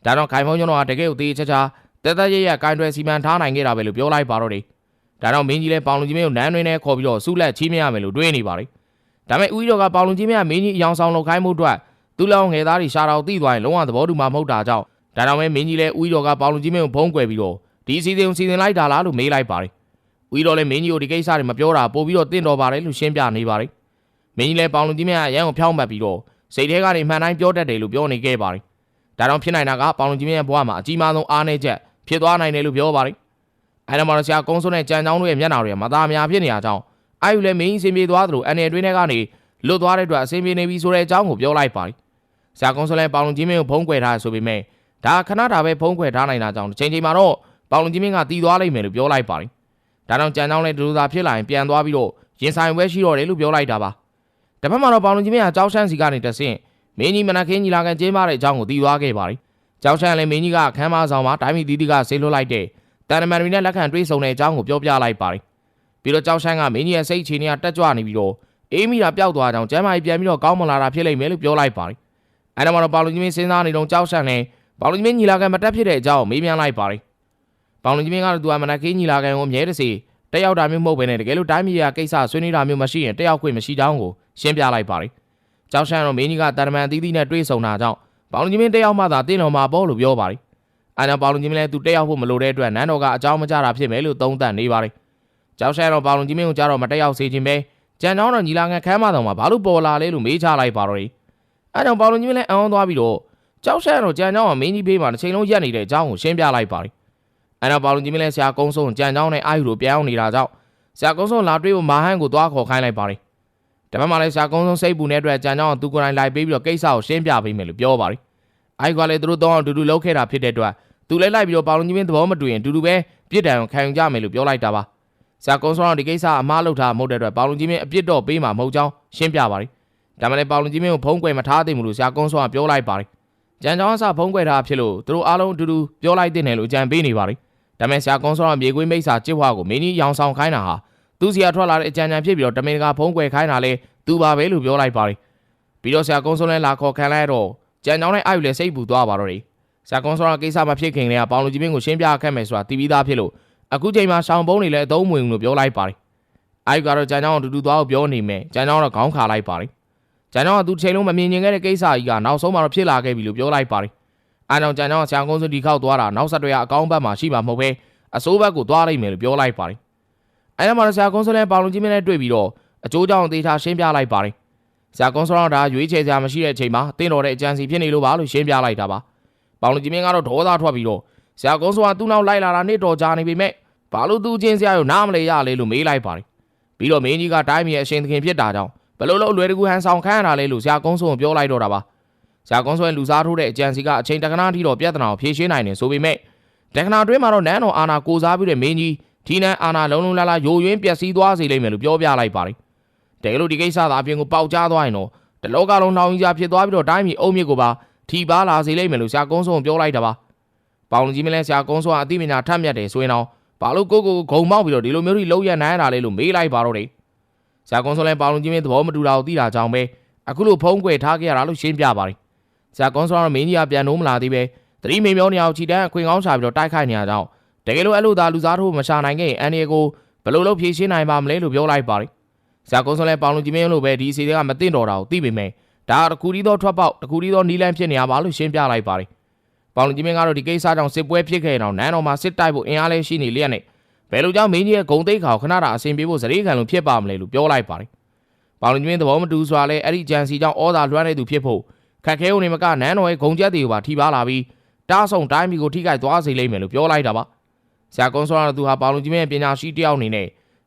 ဒါတော့ခိုင်ဖုံးရုံတော်ကတကယ်ကိုတေးချာချာတက်တက်ရရကင်တွယ်စီမံထားနိုင်ခဲ့တာပဲလို့ပြောလိုက်ပါတော့တယ်။ဒါတော့မင်းကြီးလည်းပေါင်လုံးကြီးမကိုနန်းတွင်နဲ့ခေါ်ပြီးတော့ဆုလက်ချီးမြှင့်ရမယ်လို့တွေးနေပါတယ်။ဒါပေမဲ့ဦးကြီးတော်ကပေါင်လုံးကြီးမကမင်းကြီးအယောင်ဆောင်လုပ်ခိုင်းမှုအတွက်သူ့လောင်ငယ်သားတွေရှာတော်သိသွားရင်လုံးဝသဘောတူမှာမဟုတ်တာကြောင့်ဒါတော့မဲမင်းကြီးလည်းဦးကြီးတော်ကပေါင်လုံးကြီးမကိုဖုံးကွယ်ပြီးတော့ဒီအစီအစဉ်ကိုစီစဉ်လိုက်တာလားလို့မေးလိုက်ပါတယ်။ဦးတော်လည်းမင်းကြီးကိုဒီကိစ္စတွေမပြောတာပို့ပြီးတော့တင့်တော်ပါတယ်လို့ရှင်းပြနေပါတယ်။မင်းကြီးလည်းပေါင်လုံးကြီးမကရန်ကိုဖြောင်းမှတ်ပြီးတော့စိတ်ထဲကနေမှန်တိုင်းပြောတတ်တယ်လို့ပြောနေခဲ့ပါတယ်။ ဒါတော့ဖြစ်နိုင်တာကပေါင်လုံးကြီးမရဲ့ဘဝမှာအကြီးမားဆုံးအားနည်းချက်ဖြစ်သွားနိုင်တယ်လို့ပြောပါတယ်။အဲဒါမှတော့ဆရာကုန်းစွန်းနဲ့ကြံချောင်းတို့ရဲ့မျက်နှာတွေကမသားများဖြစ်နေရကြောင်းအာယူလည်းမင်းကြီးစင်ပြေသွားသလိုအနေအတွင်းထဲကနေလွတ်သွားတဲ့အတွက်အစင်ပြေနေပြီဆိုတဲ့အကြောင်းကိုပြောလိုက်ပါတယ်။ဆရာကုန်းစွန်းလည်းပေါင်လုံးကြီးမကိုဖုံးကွယ်ထားဆိုပေမဲ့ဒါခဏတာပဲဖုံးကွယ်ထားနိုင်တာကြောင့်တစ်ချိန်ချိန်မှာတော့ပေါင်လုံးကြီးမင်းကတီးသွားလိမ့်မယ်လို့ပြောလိုက်ပါတယ်။ဒါကြောင့်ကြံချောင်းလည်းဒလူသာဖြစ်လာရင်ပြန်သွားပြီးတော့ရင်ဆိုင်ပွဲရှိတော့တယ်လို့ပြောလိုက်တာပါ။တစ်ဖက်မှာတော့ပေါင်လုံးကြီးမင်းကကြောက်ရှမ်းစီကနေတဆင့် မင်းကြီးမနက်ခင်းကြီးလာကန်ကျင်းပတဲ့အကြောင်းကိုတီးသွားခဲ့ပါတယ်။ကြောက်ရှမ်းလည်းမင်းကြီးကခမ်းမဆောင်မှာတိုင်းမီတီတီကဆေးလွတ်လိုက်တဲ့တန်နမန်တွေနဲ့လက်ခံတွေးဆုံတဲ့အကြောင်းကိုပြောပြလိုက်ပါတယ်။ပြီးတော့ကြောက်ရှမ်းကမင်းကြီးရဲ့စိတ်အခြေအနေကတက်ကြွနေပြီးတော့အေးမီတာပျောက်သွားကြောင်းကျမ်းမာကြီးပြန်ပြီးတော့ကောင်းမလာတာဖြစ်လိမ့်မယ်လို့ပြောလိုက်ပါတယ်။အဲဒါမှတော့ပေါင်လုံးကြီးမင်းစဉ်းစားနေတော့ကြောက်ရှမ်းလည်းပေါင်လုံးကြီးမင်းညီလာခံမတက်ဖြစ်တဲ့အကြောင်းမေးမြန်းလိုက်ပါတယ်။ပေါင်လုံးကြီးမင်းကတော့သူကမနက်ခင်းညီလာခံကိုအမြဲတစေတက်ရောက်တာမျိုးမဟုတ်ဘဲနဲ့တကယ်လို့တိုင်းပြည်ကကိစ္စဆွေးနွေးတာမျိုးမရှိရင်တက်ရောက်ခွင့်မရှိတောင်းကိုရှင်းပြလိုက်ပါတယ်။ ကြောက်ရှမ်းတော့မင်းကြီးကတာရမန်အသီးသီးနဲ့တွေးဆုံတာကြောင့်ပေါင်လုံးကြီးမင်းတက်ရောက်မှသာတင်းတော်မှာပေါ့လို့ပြောပါတယ်။အဲဒါပေါင်လုံးကြီးမင်းလည်းသူတက်ရောက်ဖို့မလိုတဲ့အတွက်နန်းတော်ကအကြောင်းမကြတာဖြစ်မယ်လို့သုံးသပ်နေပါတယ်။ကြောက်ရှမ်းတော့ပေါင်လုံးကြီးမင်းကိုကြားတော့မတက်ရောက်စေခြင်းပဲကြံကြောင်းတော့ညီလာခံခမ်းမတော်မှာဘာလို့ပေါ်လာလဲလို့မေးချလိုက်ပါတော့တယ်။အဲကြောင့်ပေါင်လုံးကြီးမင်းလည်းအံ့ဩသွားပြီးတော့ကြောက်ရှမ်းတော့ကြံကြောင်းကမင်းကြီးဖေးမှာတစ်ချိန်လုံးရက်နေတဲ့အကြောင်းကိုရှင်းပြလိုက်ပါတယ်။အဲတော့ပေါင်လုံးကြီးမင်းလည်းဆရာကုန်းဆုံးကြံကြောင်းနဲ့အာယူလိုပြောင်းနေတာကြောင့်ဆရာကုန်းဆုံးလာတွေ့ဖို့မာဟန်ကိုသွားခေါ်ခိုင်းလိုက်ပါတယ်။ တပတ်မှလည်းဆရာကုန်းဆုံးစိတ်ပူနေတဲ့အတွက်ကြံကြောင်းကသူကိုယ်တိုင်လိုက်ပေးပြီးတော့ကိစ္စကိုရှင်းပြပေးမယ်လို့ပြောပါတယ်။အိုက်ကလည်းသူတို့တော့အတူတူလုပ်ခဲ့တာဖြစ်တဲ့အတွက်သူလည်းလိုက်ပြီးတော့ပေါင်လုံးကြီးမင်းသဘောမတူရင်အတူတူပဲပြစ်ဒဏ်ကိုခံယူကြမယ်လို့ပြောလိုက်တာပါ။ဆရာကုန်းဆောင်ဒီကိစ္စအမားလုပ်တာမဟုတ်တဲ့အတွက်ပေါင်လုံးကြီးမင်းအပြစ်တော့ပေးမှာမဟုတ်ကြောင်းရှင်းပြပါတယ်။ဒါမှလည်းပေါင်လုံးကြီးမင်းကိုဖုံးကွယ်မထားသင့်ဘူးလို့ဆရာကုန်းဆောင်ကပြောလိုက်ပါတယ်။ကြံကြောင်းအစဖုံးကွယ်ထားဖြစ်လို့သူတို့အားလုံးအတူတူပြောလိုက်တဲ့နယ်လို့ကြံပေးနေပါတယ်။ဒါမှဆရာကုန်းဆောင်ကမြေကွင်းမိတ်စာကြစ်ဝါကိုမင်းကြီးရောင်ဆောင်ခိုင်းတာဟာ သူစီယာထွက်လာတဲ့အကြံဉာဏ်ဖြစ်ပြီးတော့တမင်တကာဖုံးကွယ်ခိုင်းတာလဲသူပါပဲလို့ပြောလိုက်ပါတယ်။ပြီးတော့ဆရာကုန်းဆောင်လည်းလာခေါ်ခံလိုက်တော့ကြံကြောင်းနဲ့အာယူလည်းစိတ်ပူသွားပါတော့တယ်။ဆရာကုန်းဆောင်ကကိစ္စမဖြစ်ခင်တည်းကပေါင်လူကြီးမင်းကိုရှင်းပြခဲ့မယ်ဆိုတာတီးပြီးသားဖြစ်လို့အခုချိန်မှာရှောင်းပုံးတွေလည်းအသုံးမဝင်ဘူးလို့ပြောလိုက်ပါတယ်။အာယူကတော့ကြံကြောင်းကိုတူတူသွားကိုပြောနေမယ်။ကြံကြောင်းကတော့ခေါင်းခါလိုက်ပါတယ်။ကြံကြောင်းကသူတစ်ချိန်လုံးမမြင်မြင်ခဲ့တဲ့ကိစ္စကြီးကနောက်ဆုံးမှတော့ဖြစ်လာခဲ့ပြီလို့ပြောလိုက်ပါတယ်။အားကြောင့်ကြံကြောင်းကဆရာကုန်းစုဒီခောက်သွားတာနောက်ဆက်တွဲအကောင်းဘက်မှာရှိမှာမဟုတ်ဘဲအစိုးဘက်ကိုသွားလိုက်မယ်လို့ပြောလိုက်ပါတယ်။ အဲဒါမှဆရာကုန်းစုလည်းပေါင်လူကြီးမင်းနဲ့တွေ့ပြီးတော့အကျိုးကြောင့်သေချာရှင်းပြလိုက်ပါတယ်။ဆရာကုန်းစုတော့ဒါရွေးချယ်စရာမရှိတဲ့အချိန်မှာတင်းတော်တဲ့အကြံစီဖြစ်နေလို့ပါလို့ရှင်းပြလိုက်တာပါ။ပေါင်လူကြီးမင်းကတော့ဒေါသထွက်ပြီးတော့ဆဆရာကုန်းစောကသူ့နောက်လိုက်လာတာနှစ်တော်ကြာနေပြီမဲ့ဘာလို့သူချင်းဆရာကိုနားမလဲရလဲလို့မေးလိုက်ပါတယ်ပြီးတော့မင်းကြီးကတိုင်းပြည်ရဲ့အရှင်သခင်ဖြစ်တာကြောင့်ဘလို့လို့အလွယ်တကူဟန်ဆောင်ခံရတာလဲလို့ဆရာကုန်းစောကပြောလိုက်တော့တာပါဆရာကုန်းစောရဲ့လူစားထိုးတဲ့အကြံစီကအချိန်တက္ကနာထိတော့ပြဿနာကိုဖြေရှင်းနိုင်တယ်ဆိုပေမဲ့တက္ကနာတွင်းမှာတော့နန်းတော်အာနာကိုစားပြီးတဲ့မင်းကြီး ဒီနန်းအာနာလုံးလုံးလာလာယိုယွင်းပျက်စီးသွားစေလိမ့်မယ်လို့ပြောပြလိုက်ပါတယ်တကယ်လို့ဒီကိစ္စသာအပြင်ကိုပေါက်ကြားသွားရင်တော့တလောကလုံးနှောင်ကြီးဖြစ်သွားပြီးတော့တိုင်းပြည်အုံမြစ်ကိုပါထိပါလာစေလိမ့်မယ်လို့ဆရာကုန်းစောကပြောလိုက်တာပါပေါင်ကြီးမလဲဆရာကုန်းစောအသိပညာထက်မြက်တယ်ဆိုရင်တော့ဘာလို့ကိုကိုဂုံမောက်ပြီးတော့ဒီလိုမျိုးကြီးလုံးရနိုင်ရတာလဲလို့မေးလိုက်ပါတော့တယ်ဆရာကုန်းစောလည်းပေါင်ကြီးမင်းသဘောမတူတာကိုသိတာကြောင့်ပဲအခုလိုဖုံးကွယ်ထားခဲ့ရတာလို့ရှင်းပြပါတယ်ဆရာကုန်းစောကတော့မင်းကြီးကပြန်နိုးမလာသေးပဲသတိမေမျောနေအောင်ခြိတန်းအခွင့်ကောင်းချပြီးတော့တိုက်ခိုက်နေရကြောင်း တကယ်လို့အဲ့လိုသာလူစားထိုးမရှာနိုင်ခဲ့ရင်အန်ဒီကိုဘယ်လိုလုပ်ဖြေရှင်းနိုင်ပါမလဲလို့ပြောလိုက်ပါတယ်ဆရာကုန်းစောလည်းပေါင်ကြီးမင်းလို့ပဲဒီအစီအစဉ်ကမသိတော့တာကိုသိပေမဲ့ဒါကတခုတည်းသောထွက်ပေါက်တခုတည်းသောနီလန်းဖြစ်နေရပါလို့ရှင်းပြလိုက်ပါတယ်ပေါင်လုံကြီးမင်းကတော့ဒီကိစ္စကြောင့်စစ်ပွဲဖြစ်ခဲ့တော့နန်းတော်မှာစစ်တိုက်ဖို့အင်အားလဲရှိနေလျက်နဲ့ဘယ်လိုကြောင့်မင်းကြီးရဲ့ဂုံတိတ်ခါကိုခဏတာအဆင်ပြေဖို့စရိခံလို့ဖြစ်ပါမလဲလို့ပြောလိုက်ပါတယ်။ပေါင်လုံကြီးမင်းသဘောမတူစွာလဲအဲ့ဒီဂျန်စီကြောင့်ဩသာလွှမ်းနေသူဖြစ်ဖို့ခက်ခဲုံနေမကနန်းတော်ရဲ့ဂုံချက်တွေကိုပါထိပါလာပြီးတားဆုံတိုင်းပြည်ကိုထိခိုက်သွားစေလိမ့်မယ်လို့ပြောလိုက်တာပါ။ ဆရာကုန်းစောရသူဟာပေါင်လုံကြီးမင်းရဲ့ပညာရှိတစ်ယောက်အနေနဲ့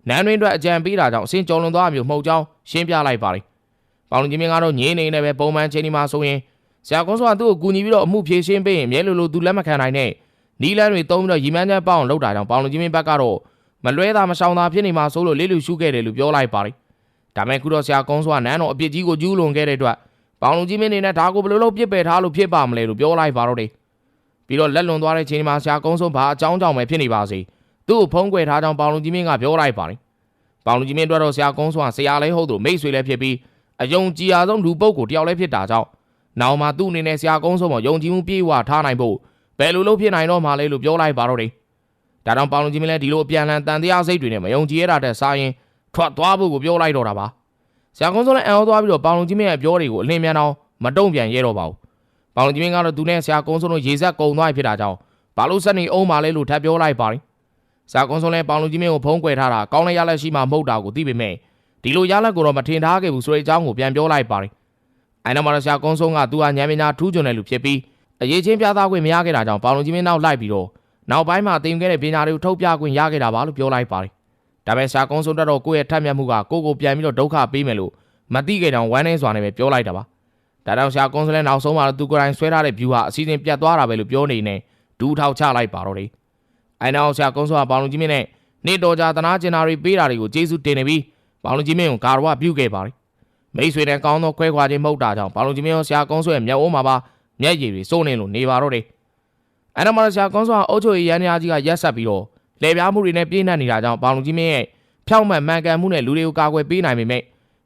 နန်းတွင်အတွက်အကြံပေးတာကြောင့်အစင်ကြုံလွန်သွားမျိုးမဟုတ်ကြောင်းရှင်းပြလိုက်ပါတယ်။ပေါင်လုံကြီးမင်းကတော့ညင်းနေနေပဲပုံမှန်ချိန်ဒီမှာဆိုရင်ဆရာကုန်းစောကသူ့ကိုကူညီပြီးတော့အမှုဖြေရှင်းပေးရင်မြဲလိုလိုသူလက်မခံနိုင်နဲ့နီလန်းတွေတုံးပြီးတော့ရီမန်းချမ်းပေါအောင်လောက်တာကြောင့်ပေါင်လူကြီးမင်းဘက်ကတော့မလွဲတာမရှောင်တာဖြစ်နေမှာဆိုလို့လေးလူရှုခဲ့တယ်လို့ပြောလိုက်ပါတယ်။ဒါမဲ့ခုတော့ဆရာကုန်းစောကနန်းတော်အပြစ်ကြီးကိုကျူးလွန်ခဲ့တဲ့အတွက်ပေါင်လူကြီးမင်းနေနဲ့ဒါကိုဘယ်လိုလုပ်ပြစ်ပယ်ထားလို့ဖြစ်ပါမလဲလို့ပြောလိုက်ပါတော့တယ်။ ပြီးတော့လက်လွန်သွားတဲ့ချိန်မှာဆရာကုန်းစောဘာအကြောင်းကြောင့်ပဲဖြစ်နေပါစေ။သူ့ကိုဖုံးကွယ်ထားကြောင်းပေါင်လူကြီးမင်းကပြောလိုက်ပါတယ်။ပေါင်လူကြီးမင်းတို့တော့ဆရာကုန်းစောကဆရာလည်းဟုတ်သူမိတ်ဆွေလည်းဖြစ်ပြီးအယုံကြည်အားဆုံးလူပုဂ္ဂိုလ်တယောက်လည်းဖြစ်တာကြောင့်နောက်မှသူ့အနေနဲ့ဆရာကုန်းဆုံးမယုံကြည်မှုပြေဝထားနိုင်ဖို့ဘယ်လိုလုပ်ဖြစ်နိုင်တော့မှလဲလို့ပြောလိုက်ပါတော့တယ်။ဒါကြောင့်ပေါင်လုံကြီးမလဲဒီလိုအပြန်အလှန်တန်တရားစိတ်တွေနဲ့မယုံကြည်ရတာတဲ့စားရင်ထွက်သွားဖို့ကိုပြောလိုက်တော့တာပါ။ဆရာကုန်းဆုံးလည်းအံ့ဩသွားပြီးတော့ပေါင်လုံကြီးမရဲ့ပြောတွေကိုအလင်းမြန်အောင်မတုံ့ပြန်ရဲတော့ပါဘူး။ ပေါင်လုံကြီးမကတော့သူနဲ့ဆရာကုန်းဆုံးတို့ရေဆက်ကုံသွားဖြစ်တာကြောင့်ဘာလို့ဆက်နေအောင်မှလဲလို့ထပ်ပြောလိုက်ပါတယ်။ဆရာကုန်းဆုံးလည်းပေါင်လုံကြီးမကိုဖုံးကွယ်ထားတာကောင်းတဲ့ရလက်ရှိမှမဟုတ်တာကိုသိပေမဲ့ဒီလိုရလက်ကိုတော့မထင်ထားခဲ့ဘူးဆိုတဲ့အကြောင်းကိုပြန်ပြောလိုက်ပါတယ်။အိုင်နမရရှာကုန်းဆုံးကသူဟာညံပညာထူးချွန်တဲ့လူဖြစ်ပြီးအရေးချင်းပြသခွင့်မရခဲ့တာကြောင့်ပေါလုံကြီးမင်းနောက်လိုက်ပြီးတော့နောက်ပိုင်းမှာတင်ခဲ့တဲ့ပညာတွေကိုထုတ်ပြခွင့်ရခဲ့တာပါလို့ပြောလိုက်ပါတယ်။ဒါပေမဲ့ရှာကုန်းဆုံးတက်တော့ကိုယ့်ရဲ့ထက်မြက်မှုကကိုယ့်ကိုပြန်ပြီးတော့ဒုက္ခပေးမယ်လို့မသိခဲ့တောင်ဝမ်းနေစွာနဲ့ပဲပြောလိုက်တာပါ။ ဒါကြောင့်ရှာကုန်းစလဲနောက်ဆုံးမှာတော့သူကိုယ်တိုင်ဆွဲထားတဲ့ view ဟာအစီအစဉ်ပြတ်သွားတာပဲလို့ပြောနေနေဒူးထောက်ချလိုက်ပါတော့တယ်။အိုင်နောက်ရှာကုန်းဆုံးကပေါလုံကြီးမင်းနဲ့နေတော်ကြာသနာကျင်နာတွေပေးတာတွေကိုကျေးဇူးတင်နေပြီးပေါလုံကြီးမင်းကိုကာရဝပြုခဲ့ပါတယ်။မိတ်ဆွေနဲ့ကောင်းသောခွဲခွာခြင်းမဟုတ်တာကြောင့်ဘာလို့ကြီးမင်းရောဆရာကုန်းဆွဲမျက်ဝန်းမှာပါမျက်ရည်တွေစိုးနေလို့နေပါတော့တယ်။အဲ့တော့မှဆရာကုန်းဆွဲအုတ်ချိုရရန်ရားကြီးကရက်ဆက်ပြီးတော့လေပြားမှုတွေနဲ့ပြည့်နှက်နေတာကြောင့်ဘာလို့ကြီးမင်းရဲ့ဖြောက်မှန်မှန်ကန်မှုနဲ့လူတွေကိုကာကွယ်ပေးနိုင်ပေမဲ့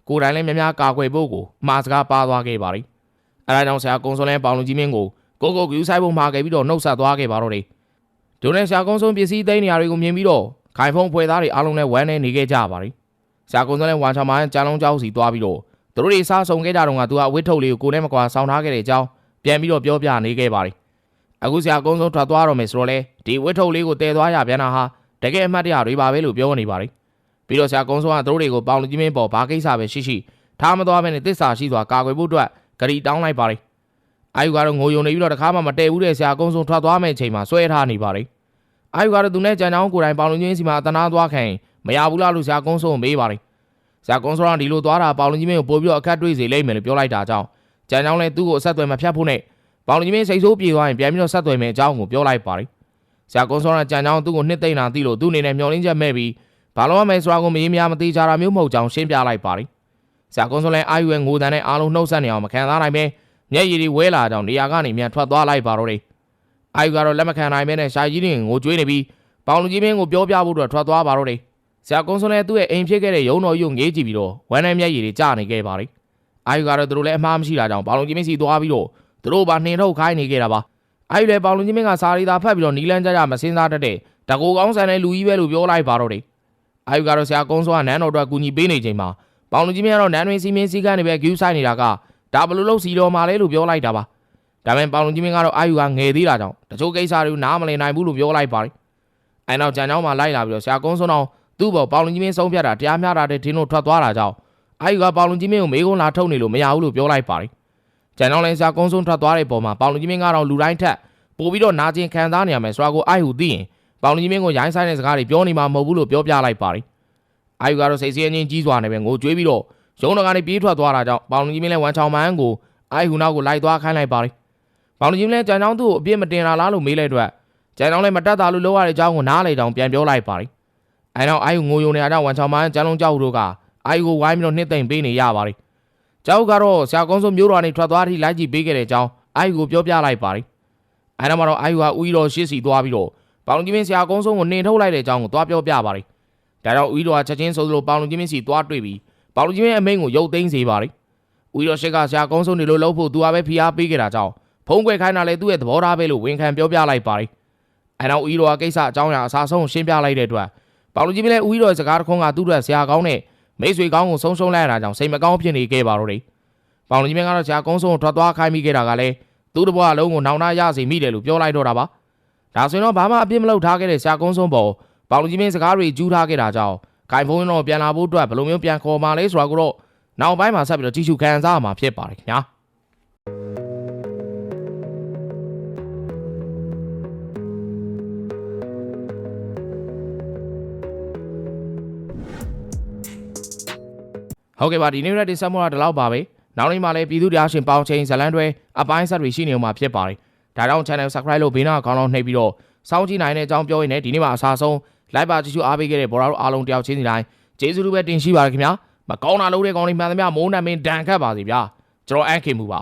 ကိုယ်တိုင်လည်းများများကာကွယ်ဖို့ကိုမှားစကားပါသွားခဲ့ပါလိမ့်။အဲ့ဒါကြောင့်ဆရာကုန်းဆွဲလည်းပေါင်လူကြီးမင်းကိုကိုကိုကူဆိုင်ဖို့မှာခဲ့ပြီးတော့နှုတ်ဆက်သွားခဲ့ပါတော့တယ်။ဒုနဲ့ဆရာကုန်းဆွဲပစ္စည်းသိမ်းနေရာတွေကိုမြင်ပြီးတော့ခိုင်ဖုံဖွဲသားတွေအားလုံးလည်းဝမ်းနေနေခဲ့ကြပါလိမ့်။ဆရာကုန်းဆွဲလည်းဝါချာမိုင်းကြားလုံးကျောက်စီသွားပြီးတော့သူတို့တွေစားဆုံခဲ့ကြတော့ကသူကအဝတ်ထုတ်လေးကိုကိုယ်နဲ့မကွာဆောင်းထားခဲ့တဲ့အကြောင်းပြန်ပြီးတော့ပြောပြနေခဲ့ပါတယ်။အခုဆရာအကုန်းဆုံးထွက်သွားတော့မယ်ဆိုတော့လေဒီဝတ်ထုတ်လေးကိုတည်သွားရပြန်တာဟာတကယ်အမှတ်တရတွေပါပဲလို့ပြောနေပါတယ်။ ပြီးတော့ဆရာအကုန်းဆုံးကသူတို့တွေကိုပေါင်လူကြီးမင်းပေါ်ဘာကိစ္စပဲရှိရှိထားမသွားဘဲနဲ့တစ္ဆာရှိစွာကာကွယ်ဖို့အတွက်ဂရီတောင်းလိုက်ပါတယ်။အာယူကတော့ငိုယုံနေပြီးတော့တခါမှမတည့်ဘူးတဲ့ဆရာအကုန်းဆုံးထွက်သွားမယ့်အချိန်မှာဆွဲထားနေပါတယ်။အာယူကတော့သူနဲ့ကြံချောင်းကိုယ်တိုင်ပေါင်လူကြီးစီမှာအတနာသွားခိုင်းမရဘူးလားလို့ဆရာအကုန်းဆုံးမေးပါတယ်။ဆရာကွန်စရန်ဒီလိုသွားတာပေါင်လူကြီးမင်းကိုပို့ပြီးတော့အခက်တွေးစေလိမ့်မယ်လို့ပြောလိုက်တာကြောင့်ကြံချောင်းလည်းသူ့ကိုအဆက်အသွယ်မဖြတ်ဖို့နဲ့ပေါင်လူကြီးမင်းစိတ်ဆိုးပြေသွားရင်ပြန်ပြီးတော့ဆက်သွယ်မယ်အကြောင်းကိုပြောလိုက်ပါတယ်ဆရာကွန်စရန်ကြံချောင်းသူ့ကိုနှစ်သိမ့်တာသိလို့သူ့အနေနဲ့မျောလင်းချက်မဲ့ပြီး ဘာလို့မလဲဆိုတာကိုမရေးမရမသေးကြတာမျိုးမဟုတ်ကြောင်းရှင်းပြလိုက်ပါတယ်ဆရာကွန်စရန်အာယူရဲ့ငိုတန်နဲ့အားလုံးနှုတ်ဆက်နေအောင်မခံစားနိုင်ပဲမျက်ရည်တွေဝဲလာကြောင်းနေရာကနေမြန်ထွက်သွားလိုက်ပါတော့တယ်အာယူကတော့လက်မခံနိုင်ပဲနဲ့ရှာကြီးတွေငိုကြွေးနေပြီးပေါင်လူကြီးမင်းကိုပြောပြဖို့အတွက်ထွက်သွားပါတော့တယ်ဆရာကွန်စရန်သူ့ရဲ့အိမ်ဖြစ်ခဲ့တဲ့ရုံတော်ကြီးကိုငေးကြည့်ပြီးတော့ဝမ်းနဲ့မျက်ရည်တွေကျနေခဲ့ပါတယ်အာယူကတော့သူတို့လည်းအမှားမရှိတာကြောင့်ပေါင်လူကြီးမင်းစီသွားပြီးတော့သူတို့ပါနှင်ထုတ်ခိုင်းနေခဲ့တာပါအာယူလည်းပေါင်လူကြီးမင်းကစာရီသာဖတ်ပြီးတော့နီလန်းကြကြမစင်းစားတတ်တဲ့တကူကောင်းဆန်တဲ့လူကြီးပဲလို့ပြောလိုက်ပါတော့တယ် အာယူကတော့ဆရာကွန်စရန်နန်းတော်အတွက်ကူညီပေးနေချိန်မှာပေါင်လူကြီးမင်းကတော့နန်းတွင်စီမင်းစည်းကမ်းတွေပဲဂူးဆိုင်နေတာကဒါဘလို့လို့စီတော်မှာလဲလို့ပြောလိုက်တာပါဒါပေမဲ့ပေါင်လူကြီးမင်းကတော့အာယူကငယ်သေးတာကြောင့်တချို့ကိစ္စတွေကိုနားမလည်နိုင်ဘူးလို့ပြောလိုက်ပါတယ်အဲနောက်ကြံကြောင်းမှာလိုက်လာပြီးတော့ဆရာကွန်စွန်အောင်သူ့ဘောပေါင်လူကြီးမင်းဆုံးဖြတ်တာတရားမျှတာတဲ့ထင်းတို့ထွက်သွားတာကြောင့်အာယူကပေါင်လူကြီးမင်းကိုမေးခွန်းလာထုတ်နေလို့မရဘူးလို့ပြောလိုက်ပါတယ်ကြံကြောင်းလည်းဆရာကွန်စွန်ထွက်သွားတဲ့ပုံမှာပေါင်လူကြီးမင်းကတော့လူတိုင်းထက်ပို့ပြီးတော့နာကျင်ခံစားနေရမယ်ဆိုတာကိုအိုက်ဟူသိရင် ပေါင်လူကြီးမင်းကိုရိုင်းဆိုင်တဲ့စကားတွေပြောနေမှာမဟုတ်ဘူးလို့ပြောပြလိုက်ပါတယ်။အိုက်ဟူကတော့စိတ်ဆင်းချင်းကြီးစွာနဲ့ပဲငိုကြွေးပြီးတော့ရုံးတော်ကနေပြေးထွက်သွားတာကြောင့်ပေါင်လူကြီးမင်းလည်းဝန်ချောင်မန်းကိုအိုက်ဟူနောက်ကိုလိုက်သွားခိုင်းလိုက်ပါတယ်။ပေါင်လူကြီးမင်းလည်းကြံချောင်းသူ့ကိုအပြစ်မတင်လာလားလို့မေးလိုက်တော့ကြံချောင်းလည်းမတက်တာလို့ပြောရတဲ့အကြောင်းကိုနားလေတောင်ပြန်ပြောလိုက်ပါတယ်။အဲနောက်အိုက်ဟူငိုယုံနေတဲ့အကြောင်းဝန်ချောင်မန်းကျန်းလုံးကြောက်တို့ကအိုက်ဟူကိုဝိုင်းပြီးတော့နှိမ့်သိမ့်ပေးနေရပါတယ်။ကျောက်ကတော့ဆရာကုန်းစုံမျိုးတော်ကနေထွက်သွားထိလိုက်ကြည့်ပေးခဲ့တဲ့အကြောင်းအိုက်ဟူကိုပြောပြလိုက်ပါတယ်။အဲနောက်မှာတော့အိုက်ဟူကဦးကြီးတော်ရှေ့စီသွားပြီးတော့ ပေါင်လူကြီးမင်းဆရာကုန်းစုံကိုနှင်ထုတ်လိုက်တဲ့အကြောင်းကိုသွားပြောပြပါတယ်။ဒါကြောင့်ဦးကြီးတော်ကချက်ချင်းဆိုသလိုပေါင်လူကြီးမင်းစီသွားတွေ့ပြီးပေါင်လူကြီးမင်းအမိန့်ကိုရုပ်သိမ်းစေပါတယ်။ဦးကြီးတော်ရှေ့ကဆရာကုန်းစုံနေလို့လှုပ်ဖို့သူကပဲဖိအားပေးခဲ့တာကြောင့်ဖုံးကွယ်ခိုင်းတာလည်းသူ့ရဲ့သဘောထားပဲလို့ဝန်ခံပြောပြလိုက်ပါတယ်။အဲနောက်ဦးကြီးတော်ကကိစ္စအကြောင်းအရာအစားဆုံးရှင်းပြလိုက်တဲ့အတွက်ပေါင်လူကြီးမင်းလည်းဦးကြီးတော်ရဲ့စကားတစ်ခွန်းကသူ့အတွက်ဆရာကောင်းနဲ့မိတ်ဆွေကောင်းကိုဆုံးရှုံးလိုက်ရတာကြောင့်စိတ်မကောင်းဖြစ်နေခဲ့ပါတော့တယ်။ပေါင်လူကြီးမင်းကတော့ဆရာကုန်းစုံကိုထွက်သွားခိုင်းမိခဲ့တာကလည်းသူ့တဘွားလုံးကိုနောင်နာရစေမိတယ်လို့ပြောလိုက်တော့တာပါ။ ဒါဆိုရင်တော့ဘာမှအပြစ်မလုပ်ထားခဲ့တဲ့ဆရာကုန်းစုံပေါ်ပေါင်လူကြီးမင်းစကားတွေကျူးထားခဲ့တာကြောင့်ခိုင်ဖုံးရင်တော့ပြန်လာဖို့အတွက်ဘယ်လိုမျိုးပြန်ခေါ်မှလဲဆိုတာကိုတော့နောက်ပိုင်းမှာဆက်ပြီးတော့ကြည့်ရှုခံစားရမှာဖြစ်ပါတယ်ခင်ဗျာ။ဟုတ်ကဲ့ပါဒီနေ့ရက်တင်ဆက်မှုကဒီလောက်ပါပဲနောက်နေ့မှလည်းပြည်သူတရားရှင်ပေါင်းချင်းဇလန်တွေအပိုင်းဆက်တွေရှိနေမှာဖြစ်ပါတယ် ဒါကြောင့် channel subscribe လုပ်ဘေးနားခေါင်းလုံးနှိပ်ပြီးတော့စောင့်ကြည့်နိုင်တဲ့အကြောင်းပြောရင်းနဲ့ဒီနေ့မှာအစားဆုံး live ပါကြည့်ရှုအားပေးခဲ့တဲ့ဘော်ရာတို့အားလုံးတယောက်ချင်းစီတိုင်းကျေးဇူးတူပဲတင်ရှိပါရခင်ဗျာမကောင်းတာလုပ်တဲ့ကောင်းလေးမှန်သမျှမိုးနံမင်းဒဏ်ခတ်ပါစီဗျာကျွန်တော်အန်ခင်မူပါ